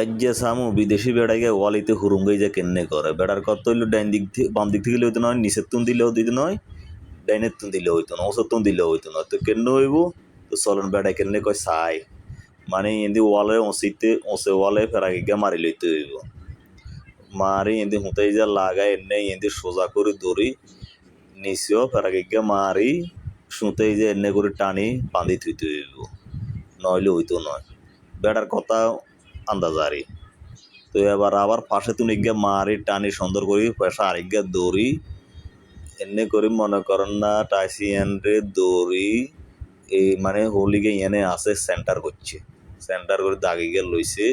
এক যে সামু, বিদেশি বেড়াইকে ওয়ালিতে হুরুঙ্গাই যে কেন্নে করে? বেড়ার কত হইল, ডাইন দিক থেকে বাম দিক থেকে হইতো নয়, নিচের তুন দিলেও দিতে নয়, ডাইনের তুন দিলে হইতো না ওসর তুন দিলেও হইতো না তো কেন্ন হইব? তো চলন বেড়াই কেন্নে কয় সাই মানে এদি ওয়ালে ওসিতে ওসে ওয়ালে ফেরাকে গিয়ে মারি লইতে হইব। মারি এদি হুঁতাই যা লাগাই এনে এদি সোজা করে দড়ি নিচেও ফেরাকে গিয়ে মারি শুঁতেই যে এনে করে টানি, বাঁধি থুইতে হইব। নইলে হইতো নয়। বেড়ার কথা আন্দাজারি তো এবার আবার পাশে তুমি গিয়ে মারি টানি সুন্দর করি আরেক গিয়ে দৌড়ি। এনে করি, মনে করেন না টাইসিয়ান রে দৌড়ি। এই মানে হোলিগে এনে আছে সেন্টার করছে। সেন্টার করে দাগি গিয়ে লইছে।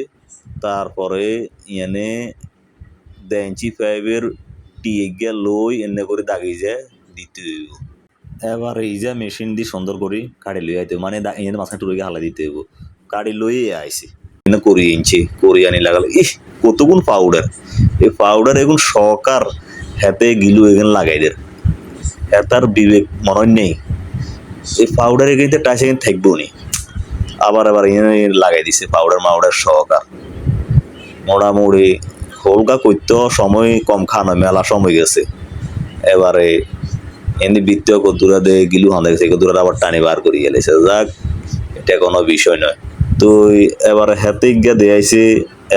তারপরে এনে দেঞ্চি ফাইভের টিয়ে গিয়ে লই এনে করে দাগি যে দিতে হইব। এবার এই যে মেশিন দিয়ে সুন্দর করি, কাড়ি লই আইতে মানে এনে মাথায় টুরে হালা দিতে হইব। কাড়ি লই আইছি। ইঞ্চি করি আনি লাগালে ইহ কতগুণ পাউডার এই পাউডার এগুন সরকার হাতে গিলু এখানে লাগাই দের হেতার বিবেক মনে হয় নেই এই পাউডার এখানে টাইসে এখানে থাকব নি আবার আবার এখানে লাগাই দিছে পাউডার মাউডার সহকার মোটামুটি হোলকা করতে সময় কম খানো মেলা সময় গেছে এবারে এমনি বৃত্তীয় কদ্দুরা দে গিলু হাঁদা গেছে কদ্দুরা আবার টানি বার করে গেলেছে যাক এটা কোনো বিষয় নয় তো এবার হেতে গিয়া দেয়াইছে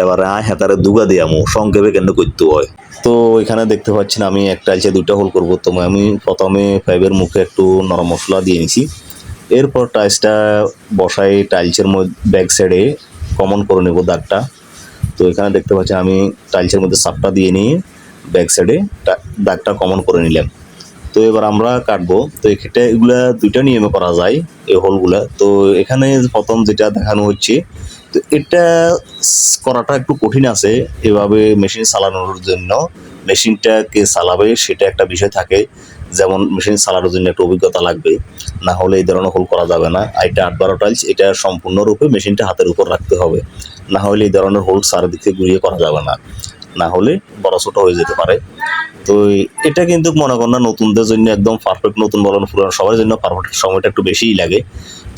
এবারে আয় হেতারে দুগা দিয়ামু সংক্ষেপে কেন করতে হয়? তো এখানে দেখতে পাচ্ছেন আমি একটা আলছে দুইটা হোল করব। তো আমি প্রথমে ফাইভের মুখে একটু নরম মশলা দিয়ে নিছি। এরপর টাইলসটা বসাই টাইলসের মধ্যে, ব্যাক সাইডে কমন করে নেব দাগটা। তো এখানে দেখতে পাচ্ছেন আমি টাইলসের মধ্যে সাপটা দিয়ে নিয়ে ব্যাক সাইডে দাগটা কমন করে নিলাম। তো এবার আমরা কাটবো। তো এক্ষেত্রে এগুলা দুইটা নিয়মে করা যায়, এই হোলগুলা। তো এখানে প্রথম যেটা দেখানো হচ্ছে, তো এটা করাটা একটু কঠিন আছে এভাবে মেশিন চালানোর জন্য। মেশিনটা কে চালাবে সেটা একটা বিষয় থাকে, যেমন মেশিন চালানোর জন্য একটা অভিজ্ঞতা লাগবে। না হলে এই ধরনের হোল করা যাবে না। এটা আট বারো টাইলস এটা সম্পূর্ণরূপে মেশিনটা হাতের উপর রাখতে হবে। না হলে এই ধরনের হোল চারিদিক ঘুরিয়ে করা যাবে না। না হলে বড় ছোট হয়ে যেতে পারে। তো এটা কিন্তু মনে করেন না, নতুনদের জন্য একদম পারফেক্ট নতুন বলেন, পুরানো সবার জন্য পারফেক্ট সময়টা একটু বেশিই লাগে।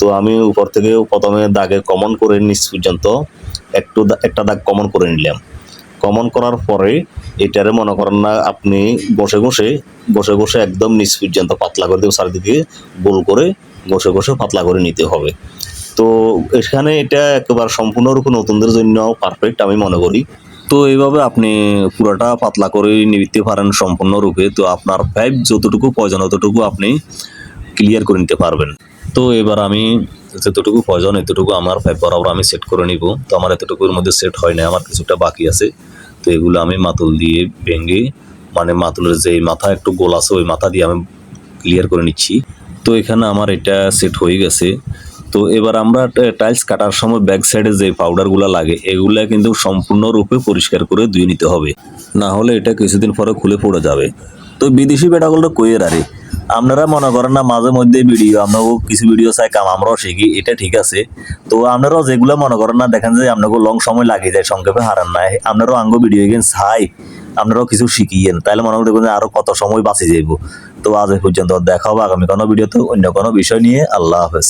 তো আমি উপর থেকে প্রথমে দাগে কমন করে নিচ পর্যন্ত একটু একটা দাগ কমন করে নিলাম। কমন করার পরে এটারে মনে করেন না, আপনি বসে বসে বসে বসে একদম নিচ পর্যন্ত পাতলা করে দেবো চারিদিকে গোল করে বসে বসে পাতলা করে নিতে হবে। তো এখানে এটা একেবারে সম্পূর্ণরূপে নতুনদের জন্য পারফেক্ট আমি মনে করি। তো এইভাবে আপনি পুরোটা পাতলা করে নিতে পারেন সম্পূর্ণরূপে তো আপনার পাইপ যতটুকু প্রয়োজন ততটুকু আপনি ক্লিয়ার করে নিতে পারবেন। তো এবার আমি যতটুকু প্রয়োজন এতটুকু আমার পাইপ বরাবর আমি সেট করে নিব। তো আমার এতটুকুর মধ্যে সেট হয় না আমার কিছুটা বাকি আছে। তো এগুলো আমি মাতুল দিয়ে ভেঙে মানে মাতুলের যে মাথা, একটু গোল আছে ওই মাথা দিয়ে আমি ক্লিয়ার করে নিচ্ছি। তো এখানে আমার এটা সেট হয়ে গেছে। তো এবার আমরা টাইলস কাটার সময় ব্যাক সাইডে যে পাউডারগুলো লাগে, এগুলা কিন্তু সম্পূর্ণরূপে পরিষ্কার করে ধুয়ে নিতে হবে। না হলে এটা কিছুদিন পরে খুলে পড়ে যাবে। তো বিদেশি বেটাগুলো কইয়ের আরে আপনারা মনে করেন না, মাঝে মধ্যে ভিডিও আমরাও কিছু ভিডিও চাই কাম আমরাও শিখি, এটা ঠিক আছে। তো আপনারাও যেগুলো মনে করেন না, দেখেন যে আপনাকে লং সময় লাগে যায়, সংক্ষেপে হারান না আপনারাও আঙ্গ ভিডিও গেম চাই, আপনারাও কিছু শিখিয়েন তাহলে মনে করেন যে আরও কত সময় বাঁচে যাইব। তো আজ পর্যন্ত দেখা হবে আগামী কোনো ভিডিওতে অন্য কোনো বিষয় নিয়ে, আল্লাহ হাফেজ।